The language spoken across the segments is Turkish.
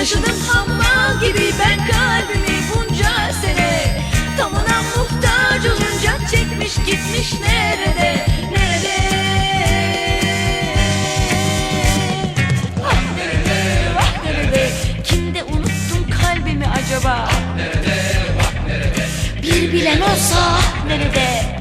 Taşıdım hammal gibi ben kalbimi bunca sene. Tam muhtaç olunca çekmiş gitmiş nerede Nerede? Ah nerede ah nerede? Kimde unuttum kalbimi acaba? Bir bilen olsa nerede?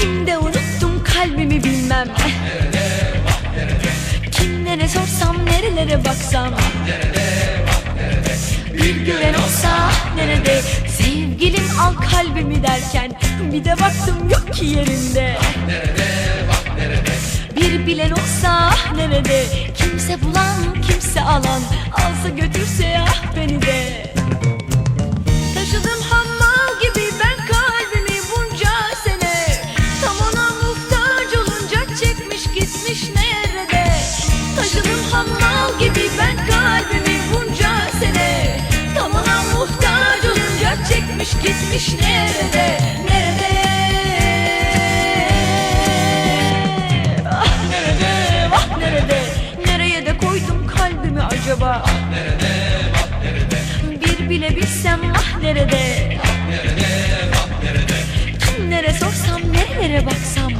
Kimde unuttum kalbimi bilmem. Kimlere sorsam nerelere baksam. Bir gören olsa nerede? Sevgilim al kalbimi derken Bir de baktım yok ki yerinde. Bir bilen olsa nerede? Kimse bulan kimse alan. Alsa götürse ah beni de gitmiş nerede Nerede? Ah nerede vah nerede? Nereye de koydum kalbimi acaba? Bir bile bilsem ah nerede? Kimlere sorsam nerelere baksam